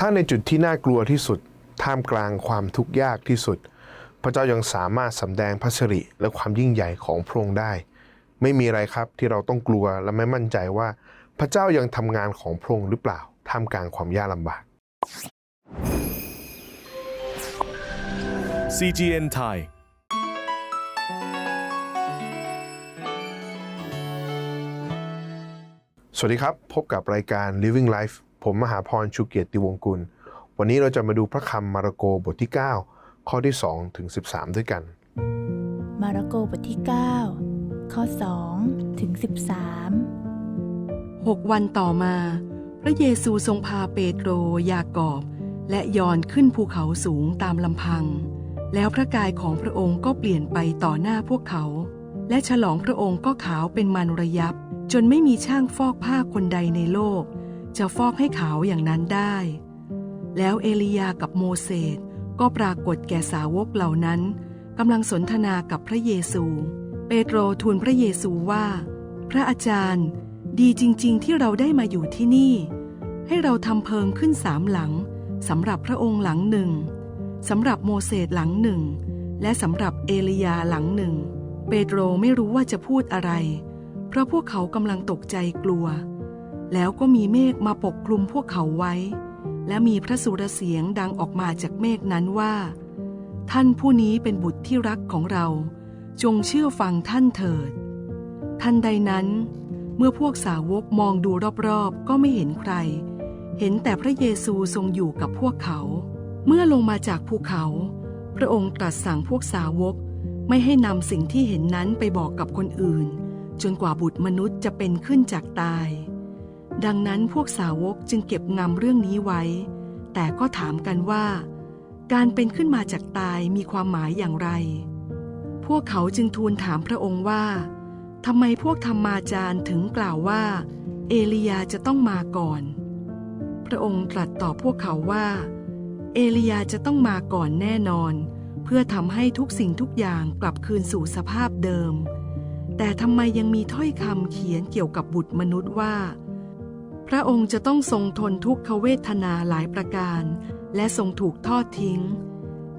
ถ้าในจุดที่น่ากลัวที่สุด ท่ามกลางความทุกข์ยากที่สุด พระเจ้ายังสามารถสำแดงพระสิริและความยิ่งใหญ่ของพระองค์ได้ ไม่มีอะไรครับที่เราต้องกลัวและไม่มั่นใจว่า พระเจ้ายังทำงานของพระองค์หรือเปล่า ท่ามกลางความยากลำบาก CGN Thai สวัสดีครับ พบกับรายการ Living Life ผมมหาพรชูเกียรติวงกุล วันนี้เราจะมาดูพระคำมาระโกบทที่ 9 ข้อที่2ถึง13 ด้วยกัน มาระโกบทที่ 9 ข้อ2ถึง13หกวันต่อมา พระเยซูทรงพาเปโตร ยากอบ และยอนขึ้นภูเขาสูงตามลำพัง แล้วพระกายของพระองค์ก็เปลี่ยนไปต่อหน้าพวกเขา และฉลองพระองค์ก็ขาวเป็นมันระยับ จนไม่มีช่างฟอกผ้าคนใดในโลก จะฟอกให้ขาวอย่างนั้นได้ แล้วเอลียากับโมเสสก็ปรากฏแก่สาวกเหล่านั้นกำลังสนทนากับพระเยซู เปโตรทูลพระเยซูว่า พระอาจารย์ ดีจริง ๆ ที่เราได้มาอยู่ที่นี่ ให้เราทำเพิงขึ้นสามหลังสำหรับพระองค์หลังหนึ่งสำหรับโมเสสหลังหนึ่ง และสำหรับเอลียาหลังหนึ่ง เปโตรไม่รู้ว่าจะพูดอะไร เพราะพวกเขากำลังตกใจกลัว แล้วก็มีเมฆมาปกคลุมพวกเขาไว้ และมีพระสุรเสียงดังออกมาจากเมฆนั้นว่า ท่านผู้นี้เป็นบุตรที่รักของเรา จงเชื่อฟังท่านเถิด ทันใดนั้น เมื่อพวกสาวกมองดูรอบๆ ก็ไม่เห็นใคร เห็นแต่พระเยซูทรงอยู่กับพวกเขา เมื่อลงมาจากภูเขา พระองค์ตรัสสั่งพวกสาวกไม่ให้นำสิ่งที่เห็นนั้นไปบอกกับคนอื่น จนกว่าบุตรมนุษย์จะเป็นขึ้นจากตาย ดังนั้นพวกสาวกจึงเก็บงำเรื่องนี้ไว้ แต่ก็ถามกันว่า การเป็นขึ้นมาจากตายมีความหมายอย่างไร พวกเขาจึงทูลถามพระองค์ว่าทำไมพวกธรรมาจารย์ถึงกล่าวว่า เอลียาจะต้องมาก่อน พระองค์ตรัสตอบพวกเขาว่า เอลียาจะต้องมาก่อนแน่นอน เพื่อทำให้ทุกสิ่งทุกอย่างกลับคืนสู่สภาพเดิม แต่ทำไมยังมีถ้อยคำเขียนเกี่ยวกับบุตรมนุษย์ว่า พระองค์จะต้องทรงทนทุกขเวทนาหลายประการ และทรงถูกทอดทิ้ง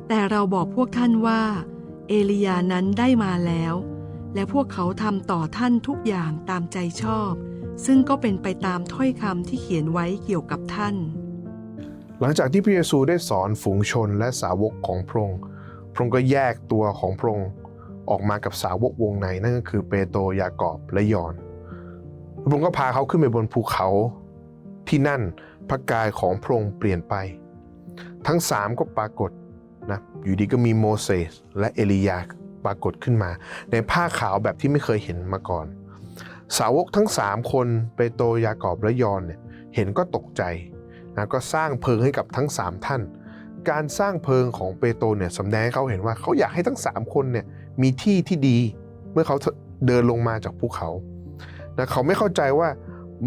แต่เราบอกพวกท่านว่า เอลียานั้นได้มาแล้ว และพวกเขาทำต่อท่านทุกอย่างตามใจชอบ ซึ่งก็เป็นไปตามถ้อยคำที่เขียนไว้เกี่ยวกับท่าน หลังจากที่พระเยซูได้สอนฝูงชนและสาวกของพระองค์พระองค์ก็แยกตัวของพระองค์ออกมากับสาวกวงในนั่นก็คือเปโตรยากอบและยอน พระองค์ก็พาเขาขึ้นไปบนภูเขาที่นั่นพระกายของพระองค์เปลี่ยนไป ทั้งสามก็ปรากฏนะอยู่ดีก็มีโมเสสและเอลียาปรากฏขึ้นมา ในผ้าขาวแบบที่ไม่เคยเห็นมาก่อน สาวกทั้งสามคนเปโตรยากอบและยอนเนี่ยเห็นก็ตกใจนะก็สร้างเพิงให้กับทั้ง3ท่าน การสร้างเพิงของเปโตรเนี่ยสำแดงให้เขาเห็นว่าเขาอยากให้ทั้ง3คนเนี่ยมีที่ที่ดีเมื่อเขาเดินลงมาจากภูเขา นะเขาไม่เข้าใจว่า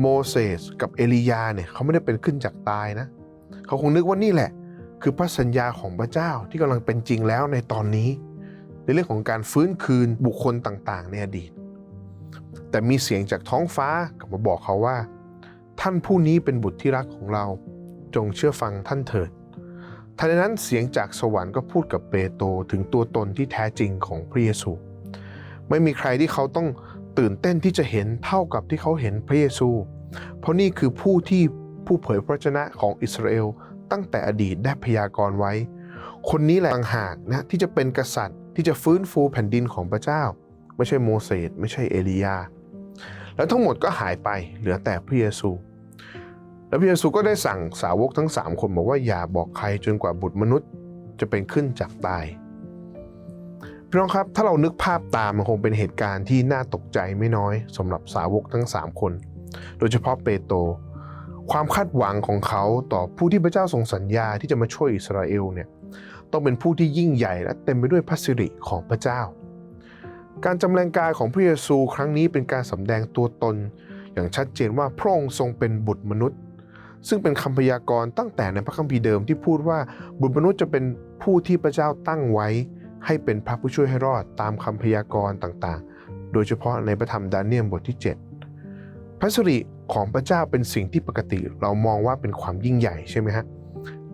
โมเสสกับเอลียาเนี่ยเขาไม่ได้เป็นขึ้นจากตายนะ เขาคงนึกว่านี่แหละ คือพระสัญญาของพระเจ้าที่กำลังเป็นจริงแล้วในตอนนี้ ในเรื่องของการฟื้นคืนบุคคลต่างๆ ในอดีต แต่มีเสียงจากท้องฟ้ากลับมาบอกเขาว่า ท่านผู้นี้เป็นบุตรที่รักของเรา จงเชื่อฟังท่านเถิดทันใดนั้นเสียงจากสวรรค์ก็พูดกับเปโตรถึงตัวตนที่แท้จริงของพระเยซู ไม่มีใครที่เขาต้อง ตื่นเต้นที่จะเห็นเท่ากับที่เขาเห็นพระเยซู เพราะนี่คือผู้ที่ผู้เผยพระชนะของอิสราเอลตั้งแต่อดีตได้พยากรณ์ไว้ คนนี้แหละต่างหากนะที่จะเป็นกษัตริย์ที่จะฟื้นฟูแผ่นดินของพระเจ้า ไม่ใช่โมเสสไม่ใช่เอลียา แล้วทั้งหมดก็หายไปเหลือแต่พระเยซู แล้วพระเยซูก็ได้สั่งสาวกทั้ง 3 คนบอกว่าอย่าบอกใครจนกว่าบุตรมนุษย์จะเป็นขึ้นจากตาย พี่น้องครับ ถ้าเรานึกภาพตามมันคงเป็นเหตุการณ์ที่น่าตกใจไม่น้อยสำหรับสาวกทั้ง 3 คน โดยเฉพาะเปโตรความคาดหวังของเขาต่อผู้ที่พระเจ้าทรงสัญญาที่จะมาช่วยอิสราเอลเนี่ยต้องเป็นผู้ที่ยิ่งใหญ่และเต็มไปด้วยพระสิริของพระเจ้า การจำแรงกายของพระเยซูครั้งนี้เป็นการสำแดงตัวตน อย่างชัดเจนว่าพระองค์ทรงเป็นบุตรมนุษย์ ซึ่งเป็นคำพยากรณ์ตั้งแต่ในพระคัมภีร์เดิมที่พูดว่าบุตรมนุษย์จะเป็นผู้ที่พระเจ้าตั้งไว้ ให้เป็นพระผู้ช่วยให้รอดตามคำพยากรณ์ต่างๆ โดยเฉพาะในพระธรรมดาเนียลบทที่ 7 พระสิริของพระเจ้าเป็นสิ่งที่ปกติเรามองว่าเป็นความยิ่งใหญ่ใช่ไหมฮะ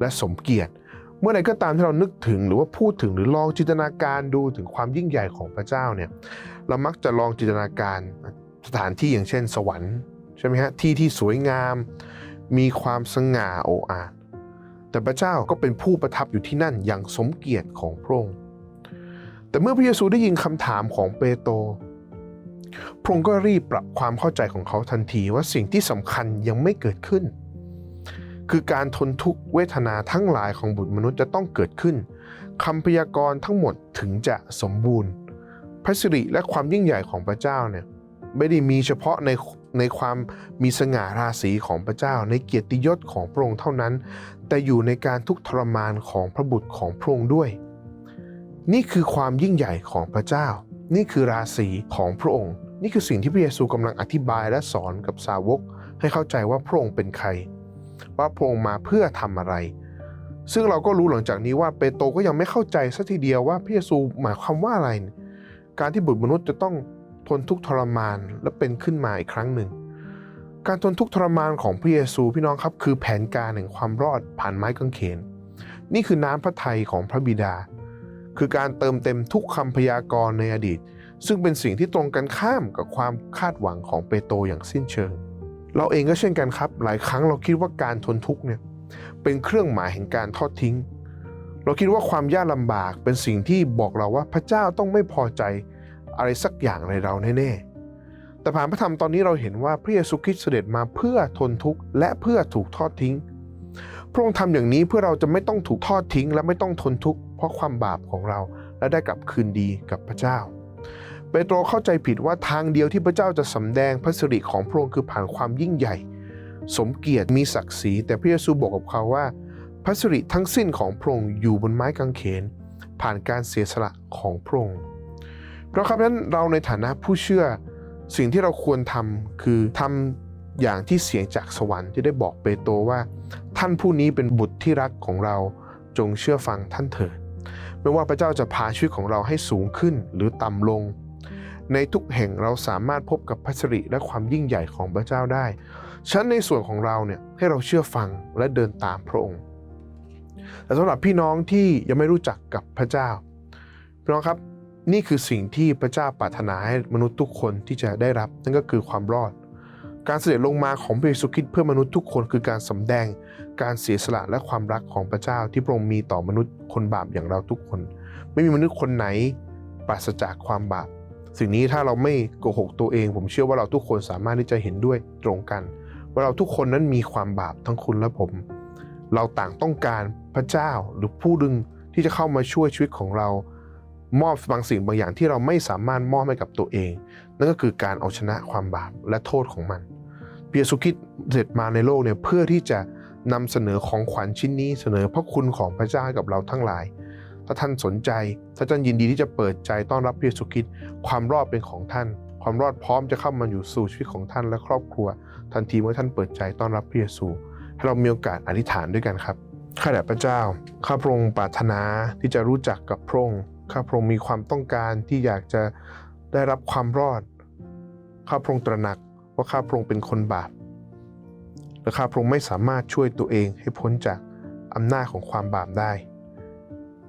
และสมเกียรติ เมื่อใดก็ตามที่เรานึกถึงหรือว่าพูดถึงหรือลองจินตนาการดูถึงความยิ่งใหญ่ของพระเจ้าเนี่ย เรามักจะลองจินตนาการสถานที่อย่างเช่น สวรรค์ใช่ไหมฮะที่ที่สวยงาม มีความสง่าโออาแต่พระเจ้าก็เป็นผู้ประทับอยู่ที่นั่นอย่างสมเกียรติของพระองค์ แต่เมื่อพระเยซูได้ยินคำถามของเปโตรพระองค์ก็รีบปรับความเข้าใจของเขาทันทีว่าสิ่งที่สำคัญยังไม่เกิดขึ้น คือการทนทุกขเวทนาทั้งหลายของบุตรมนุษย์จะต้องเกิดขึ้นคำพยากรณ์ทั้งหมดถึงจะสมบูรณ์ พระสิริและความยิ่งใหญ่ของพระเจ้าเนี่ยไม่ได้มีเฉพาะในในความมีสง่าราศีของพระเจ้า ในเกียรติยศของพระองค์เท่านั้น แต่อยู่ในการทุกทรมานของพระบุตรของพระองค์ด้วย นี่คือความยิ่งใหญ่ของพระเจ้า นี่คือราศีของพระองค์ นี่คือสิ่งที่พระเยซูกำลังอธิบายและสอนกับสาวก ให้เข้าใจว่าพระองค์เป็นใคร ว่าพระองค์มาเพื่อทำอะไร ซึ่งเราก็รู้หลังจากนี้ว่าเปโตรก็ยังไม่เข้าใจสักทีเดียวว่าพระเยซูหมายความว่าอะไร การที่บุตรมนุษย์จะต้องทนทุกข์ทรมานและเป็นขึ้นมาอีกครั้งหนึ่ง การทนทุกข์ทรมานของพระเยซูพี่น้องครับ คือแผนการแห่งความรอดผ่านไม้กางเขน นี่คือน้ำพระทัยของพระบิดา คือการเติมเต็มทุกคำพยากรณ์ในอดีต ซึ่งเป็นสิ่งที่ตรงกันข้ามกับความคาดหวังของเปโตรอย่างสิ้นเชิง เราเองก็เช่นกันครับ หลายครั้งเราคิดว่าการทนทุกข์เนี่ยเป็นเครื่องหมายแห่งการทอดทิ้ง เราคิดว่าความยากลำบากเป็นสิ่งที่บอกเราว่าพระเจ้าต้องไม่พอใจอะไรสักอย่างในเราแน่ๆ แต่ผ่านพระธรรมตอนนี้เราเห็นว่าพระเยซูคริสต์เสด็จมาเพื่อทนทุกข์และเพื่อถูกทอดทิ้ง พระองค์ทำอย่างนี้เพื่อเราจะไม่ต้องถูกทอดทิ้ง และไม่ต้องทนทุกข์ เพราะความบาปของเราและได้กลับคืนดีกับพระเจ้า เปโตรเข้าใจผิดว่าทางเดียวที่พระเจ้าจะสำแดงพระสิริของพระองค์คือผ่านความยิ่งใหญ่ สมเกียรติมีศักดิ์ศรีแต่พระเยซูบอกกับเขาว่า พระสิริทั้งสิ้นของพระองค์อยู่บนไม้กางเขน ผ่านการเสียสละของพระองค์เพราะครับนั้นเราในฐานะผู้เชื่อสิ่งที่เราควรทำคือทำอย่างที่เสียงจากสวรรค์ที่ได้บอกเปโตรว่า ท่านผู้นี้เป็นบุตรที่รักของเราจงเชื่อฟังท่านเถิด ไม่ว่าพระเจ้าจะพาชีวิตของเราให้สูงขึ้นหรือต่ำลง ในทุกแห่งเราสามารถพบกับพระสิริและความยิ่งใหญ่ของพระเจ้าได้ฉันในส่วนของเราเนี่ยให้เราเชื่อฟังและเดินตามพระองค์ แต่สำหรับพี่น้องที่ยังไม่รู้จักกับพระเจ้าพี่น้องครับนี่คือสิ่งที่พระเจ้าปรารถนาให้มนุษย์ทุกคนที่จะได้รับ นั่นก็คือความรอด การเสด็จลงมาของพระเยซูคริสต์เพื่อมนุษย์ทุกคนคือการสำแดง การเสียสละและความรักของพระเจ้าที่พระองค์มีต่อมนุษย์คนบาปอย่างเราทุกคน ไม่มีมนุษย์คนไหนปราศจากความบาป สิ่งนี้ถ้าเราไม่โกหกตัวเอง ผมเชื่อว่าเราทุกคนสามารถที่จะเห็นด้วยตรงกัน ว่าเราทุกคนนั้นมีความบาปทั้งคุณและผม เราต่างต้องการพระเจ้าหรือผู้ดึงที่จะเข้ามาช่วยชีวิตของเรามอบบางสิ่งบางอย่างที่เราไม่สามารถมอบให้กับตัวเอง นั่นก็คือการเอาชนะความบาปและโทษของมัน ยซูคริสต์เสด็จมาในโลกเนี่ยเพื่อที่จะนำเสนอของขวัญชิ้นนี้เสนอพระคุณของพระเจ้ากับเราทั้งหลาย ถ้าท่านสนใจ ถ้าท่านยินดีที่จะเปิดใจต้อนรับพระเยซูคริสต์ความรอดเป็นของท่าน ความรอดพร้อมจะเข้ามาอยู่สู่ชีวิตของท่านและครอบครัว ทันทีเมื่อท่านเปิดใจต้อนรับพระเยซู ให้เรามีโอกาสอธิษฐานด้วยกันครับข้าแต่พระเจ้า ข้าพระองค์ปรารถนาที่จะรู้จักกับพระองค์ข้าพระองค์มีความต้องการที่อยากจะได้รับความรอด ข้าพระองค์ตระหนัก ว่าข้าพระองค์เป็นคนบาปและข้าพระองค์ไม่สามารถช่วยตัวเองให้พ้นจากอำนาจของความบาปได้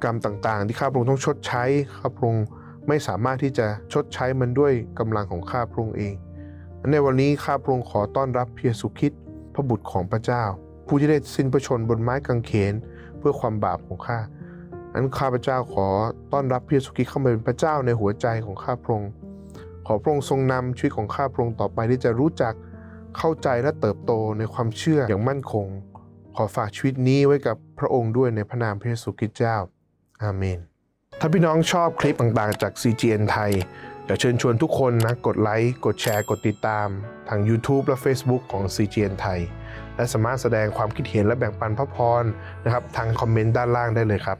กรรมต่างๆ ที่ข้าพระองค์ต้องชดใช้ข้าพระองค์ไม่สามารถที่จะชดใช้มันด้วยกำลังของข้าพระองค์เองในวันนี้ข้าพระองค์ขอต้อนรับเพระเยซูคริสต์พระบุตรของพระเจ้า ผู้ที่ได้สิ้นพระชนบนไม้กางเขนเพื่อความบาปของข้านั้นข้าพระเจ้าขอต้อนรับเพระเยซูคริสต์เข้ามาเป็นพระเจ้าในหัวใจของข้าพระองค์ ขอพระองค์ทรงนำชีวิตของข้าพระองค์ต่อไปที่จะรู้จักเข้าใจและเติบโตในความเชื่ออย่างมั่นคง ขอฝากชีวิตนี้ไว้กับพระองค์ด้วยในพระนามพระเยซูคริสต์เจ้า อาเมน ถ้าพี่น้องชอบคลิปต่างๆ จาก CGN ไทยอยากเชิญชวนทุกคนนะกดไลค์ กดแชร์ กดติดตาม ทาง YouTube และ Facebook ของ CGN ไทย และสามารถแสดงความคิดเห็นและแบ่งปันพระพรนะครับทางคอมเมนต์ด้านล่างได้เลยครับ